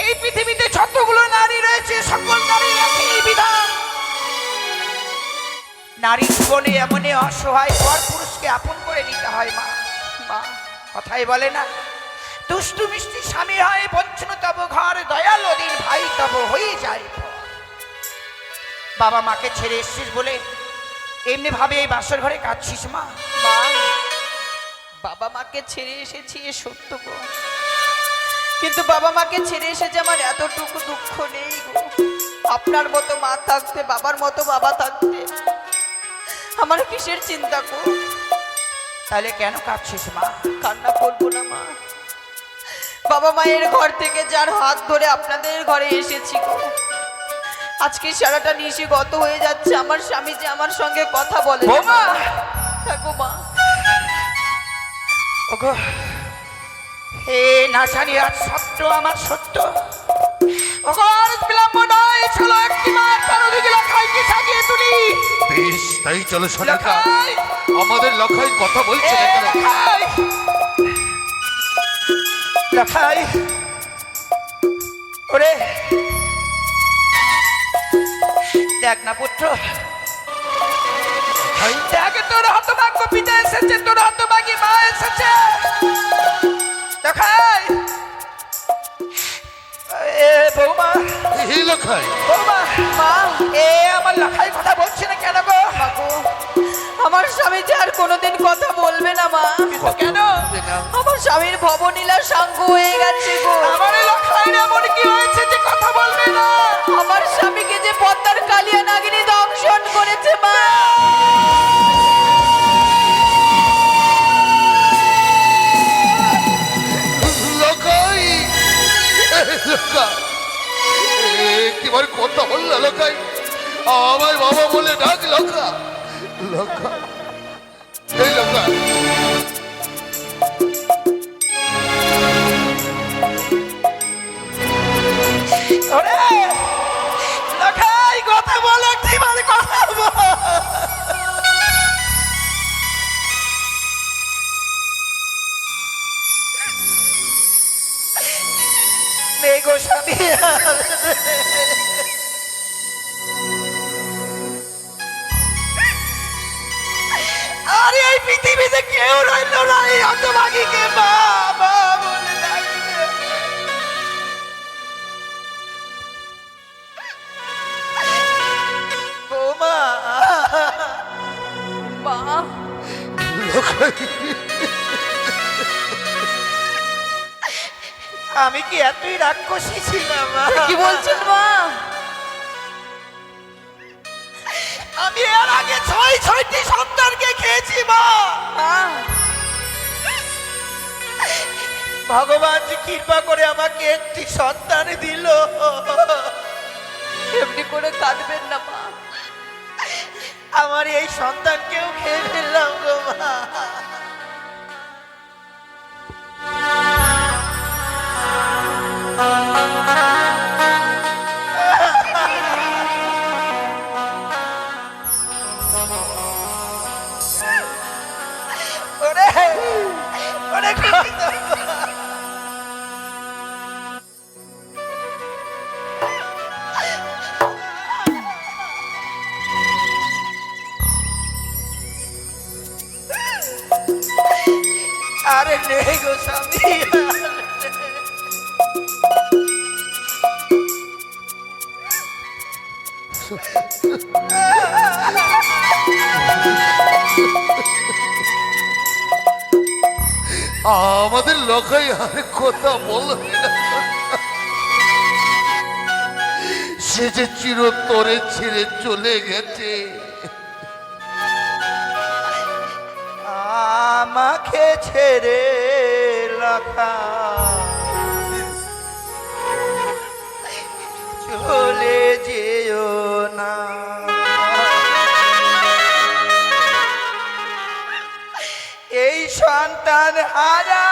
এই পৃথিবীতে যতগুলো নারী রয়েছে, সকল নারী একই বিধান। নারী জীবনে এমনই অসহায় পর পুরুষকে আপন করে নিতে হয়, মা। মা, কথাই বলে না। দুষ্টু মিষ্টি স্বামী হয়, বঞ্চন তব ঘর, দয়াল দিন ভাই তব হয়ে যায় বাবা মাকে ছেড়ে এসছিস বলে এমনি ভাবে এই বাসর ঘরে কাঁদছিস মা, বাবা মাকে ছেড়ে এসেছি, এ সত্য গো। কিন্তু বাবা মাকে ছেড়ে এসেছে আমার এতটুকু দুঃখ নেই গো। আপনার মতো মা থাকতে বাবার মতো বাবা থাকতে আমার কিসের চিন্তা গো? তাহলে কেন কাঁদছিস মা? কান্না করব না মা। বাবা মায়ের ঘর থেকে যার হাত ধরে আপনাদের ঘরে এসেছি গো। আজকে সারাটা নিশি গত হয়ে যাচ্ছে। আমার স্বামী যে আমার সঙ্গে কথা বলে! থাকো মা। ওগো হে না জানি আজ সত্য আমার সত্য। ওগো আর বিলম্ব নয় চলো একটি মার তার দিকে লখাইকে সাজিয়ে তুলি। বেশ তাই চলো সোনাকা আমাদের লখাই কথা বলছে এ না কেন? লখাই। লখাই। ওরে। দেখ না পুত্র। দেখ তোর হতভাগ্য পিতা এসেছে তোর হতভাগী মা এসেছে। দেখাই। এ বৌমা হে লখাই? বৌমা মা এ আমার লখাই কথা বলছে না কেন গো? আমার স্বামী যে আর কোনোদিন কথা বলবে না মা। কেন? আমার স্বামীর ভবনীলা সাঙ্গ হয়ে গেছে গো। আমার লখাই এমন কি হয়েছে যে কথা বলবে না? আমার স্বামীকে যে পদ্মার কালিয়া নাগিনী দংশন আমার বাবা বলে ডাক, লখা। লখা। এই লখাই কথা বল, একটি মানে কথা বল। নেই আরে এই পৃথিবীতে কেউ রইল না এই হতভাগীকে মা মা বলে ডাকবে বৌমা মা। আমি কি এতই রাক্ষসী ছিলাম কি বলছেন মা? আমি এর আগে ছয় ছয়টি সন্তানকে খেয়েছি মা। ভগবান যে কৃপা করে আমাকে একটি সন্তান দিল। এমনি করে কাঁদবেন না মা। আমার এই সন্তানকেও খেয়ে ফেললাম গো মা। ওরে কথা বলবে সে যে চিরতরে ছেড়ে চলে গেছে। আমাকে ছেড়ে লেখা চলে যেও না। এই সন্তান হারা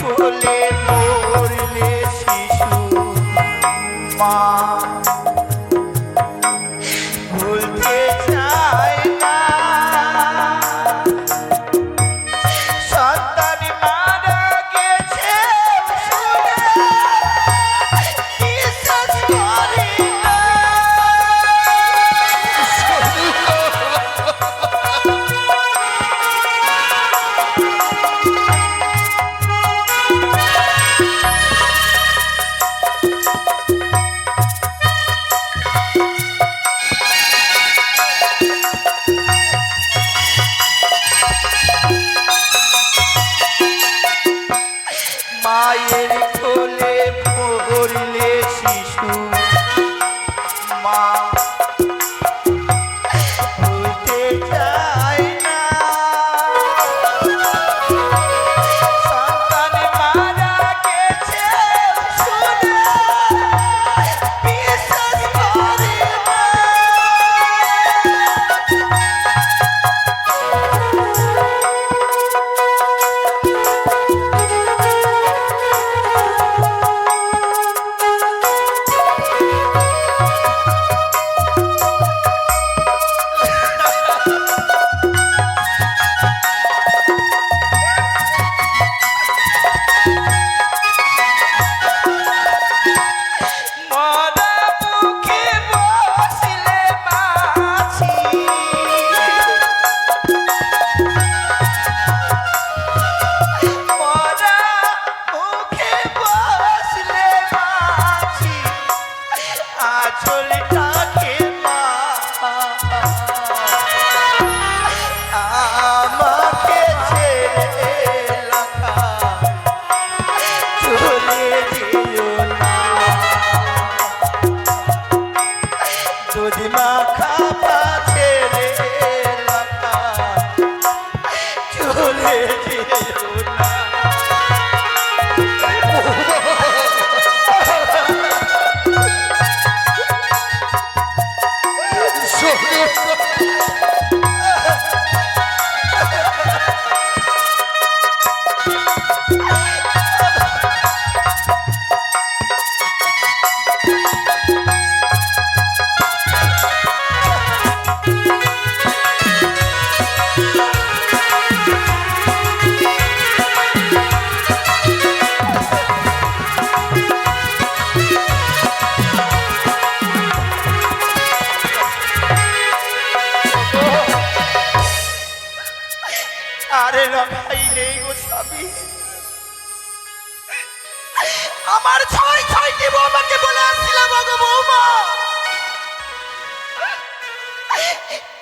কোলে মরলে শিশু মা time.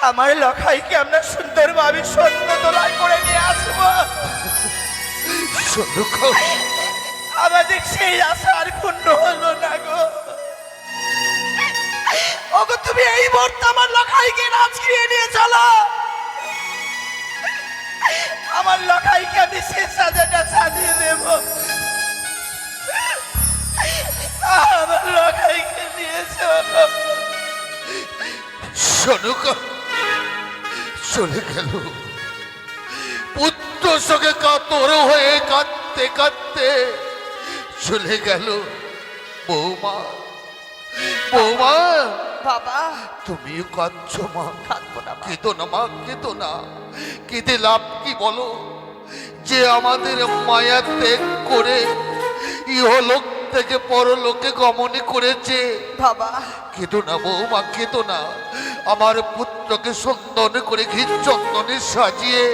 আমার লখাইকে আমরা সুন্দরভাবে সৈন্য তোলায় করে নিয়ে আসব। আমাদের সেই আশা আর পূর্ণ হলো না গো। ওগো তুমি এই মুহূর্তে আমার লখাইকে নাচ খেয়ে নিয়ে চলো। আমার লখাইকে আমি শেষ সাজাটা সাজিয়ে দেব। আমার লখাইকে নিয়ে চলো। সনুকা চলে গেল। পুত্র সঙ্গে কাতর হয়ে কাঁদতে কাঁদতে চলে গেল। বৌমা বৌমা বাবা। তুমিও কাঁদছ মা। কাঁদবো না মা। কেঁদো না মা কেঁদো না। কেঁদে লাভ কি বলো? যে আমাদের মায়া ত্যাগ করে ইহলোক থেকে পরলোকে গমন করেছে। বাবা। কেঁদো না বৌমা কেঁদো না। আমার পুত্রকে সন্দন করে ঘি চন্দনে সাজিয়ে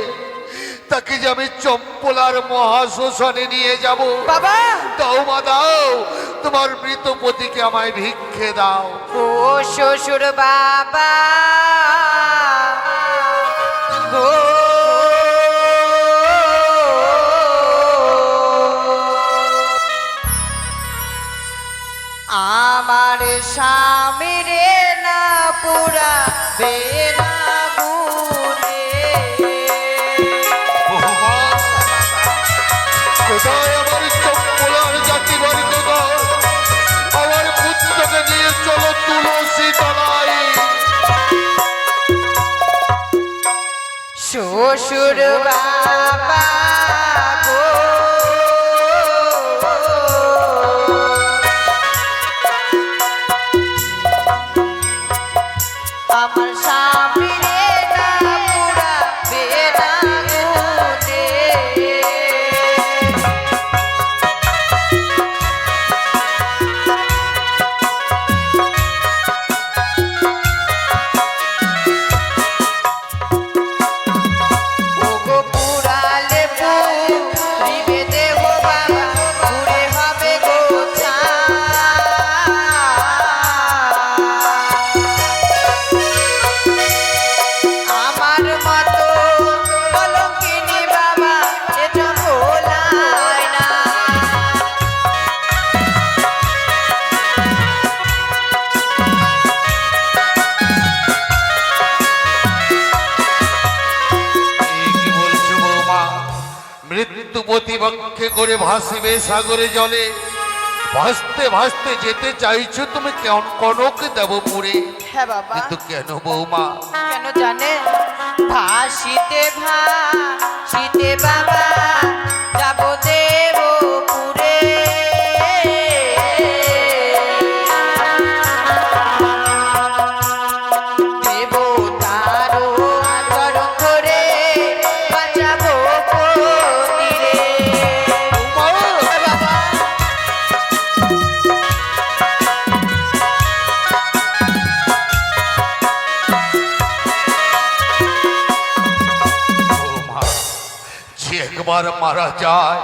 তাকে যে আমি চম্পলার মহাশ্মশানে নিয়ে যাব। বাবা! দাও মা দাও। তোমার মৃত পতিকে আমায় ভিক্ষে দাও। ও শ্বশুর বাবা! গো স্বামী রে পুরা বেনা। গুনে কোথায় আমার চম্পলার জাতি বর্গ আমার পুত্রকে নিয়ে চলো তুলসী তলায়। শ্বশুর বাবা গো প্রতিপক্ষে করে ভাসিবে সাগরে জলে। ভাসতে ভাসতে যেতে চাইছো তুমি কেমন কনক দেব পুরে হ্যাঁ বাবা। কিন্তু কেন বৌমা? কেন জানে? ভাসিতে ভাসিতে বাবা একবার মারা যায়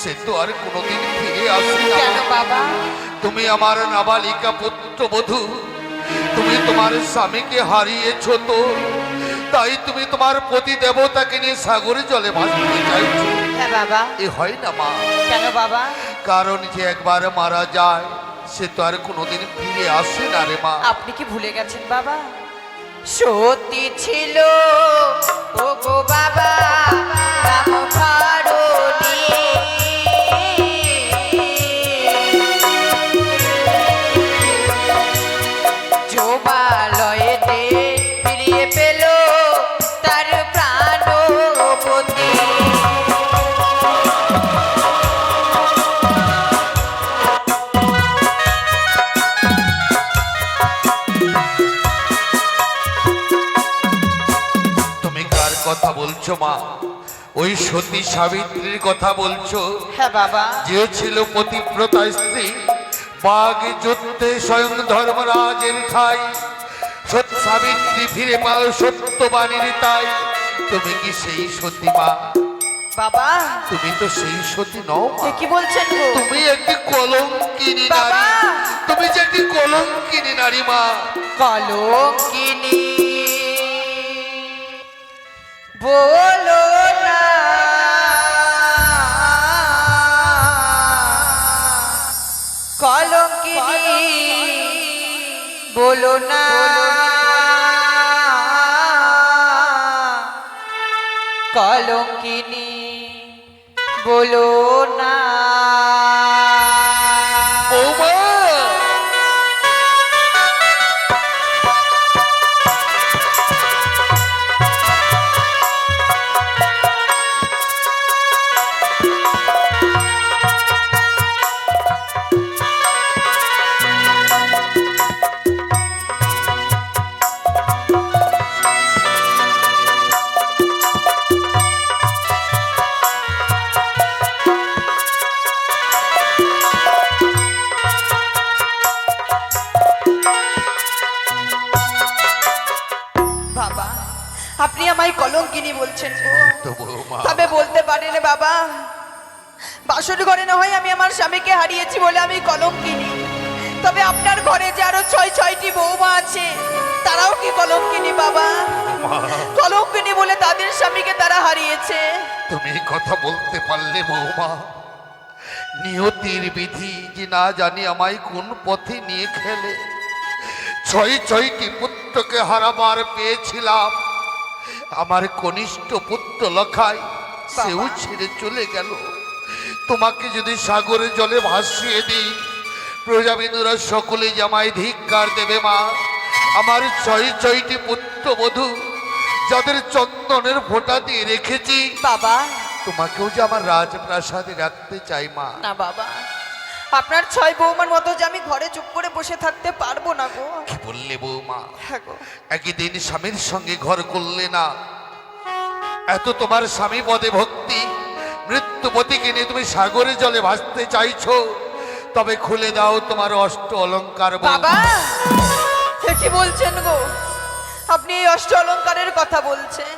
সে তো আর কোনোদিন ফিরে আসে না। কেন বাবা? তুমি আমার নাবালিকা পুত্রবধূ তুমি তোমার স্বামীকে হারিয়েছ তো তাই তুমি তোমার পতি দেবতাকে নিয়ে সাগরে জলে ভাসতে চাইছো। হ্যাঁ বাবা। এ হয় না মা। কেন বাবা? কারণ যে একবার মারা যায় সে তো আর কোনোদিন ফিরে আসে না রে মা। আপনি কি ভুলে গেছেন বাবা? সত্যি ছিল। ও গো বাবা রাম ভারণী মা ওই সতী সাবিত্রীর কথা বলছো? হ্যাঁ বাবা। যে ছিল পতিব্রতা স্ত্রী বাঘ যুদ্ধে স্বয়ং ধর্মরাজের ঠাই। সৎ সাবিত্রী ফিরে পাও সত্যবাণীর তাই। তুমি কি সেই সতী মা? বাবা। তুমি তো সেই সতী নও মা। কি বলছেন তুমি একটি কলঙ্কিনী! নারী। তুমি যে একটি কলঙ্কিনী নারী মা। কলঙ্কিনী। বলো না। বলো না। কলঙ্কিনী বলো না। বাসর ঘরে না হয় আমি আমার স্বামীকে হারিয়েছি বলে আমি কলঙ্কিনী তবে আপনার ঘরে যে আরও ছয় ছয়টি বৌমা আছে তারাও কি কলঙ্কিনী বাবা? কলঙ্কিনী বলে তাদের স্বামীকে তারা হারিয়েছে। তুমি কথা বলতে পারলে বৌমা। নিয়তির বিধি যে না জানি আমায় কোন পথে নিয়ে খেলে। ছয় ছয়টি পুত্রকে হারাবার পেয়েছিলাম। আমার কনিষ্ঠ পুত্র লখায় সেও ছেড়ে চলে গেল। তোমাকে যদি সাগরে জলে ভাসিয়ে দিই প্রজাবিন্দুরা সকলে জামায় ধিক্কার দেবে মা। আমার ছয় ছয়টি পুত্র বধূ যাদের চন্দনের ফোঁটা দিয়ে রেখেছি। বাবা। তোমাকেও যে আমার রাজপ্রাসাদে রাখতে চাই মা। না বাবা আপনার ছয় বৌমার মতো যে আমি ঘরে চুপ করে বসে থাকতে পারব না গো। কি বললে বৌমা? হ্যাঁ গো। একদিন স্বামীর সঙ্গে ঘর করলে না এত তোমার স্বামী পদে ভক্তি মৃত্যুপতিকে নিয়ে তুমি সাগরে জলে ভাসতে চাইছো, তবে খুলে দাও তোমার অষ্ট অলঙ্কার বাবা কি বলছেন গো? আপনি এই অষ্ট অলঙ্কারের কথা বলছেন।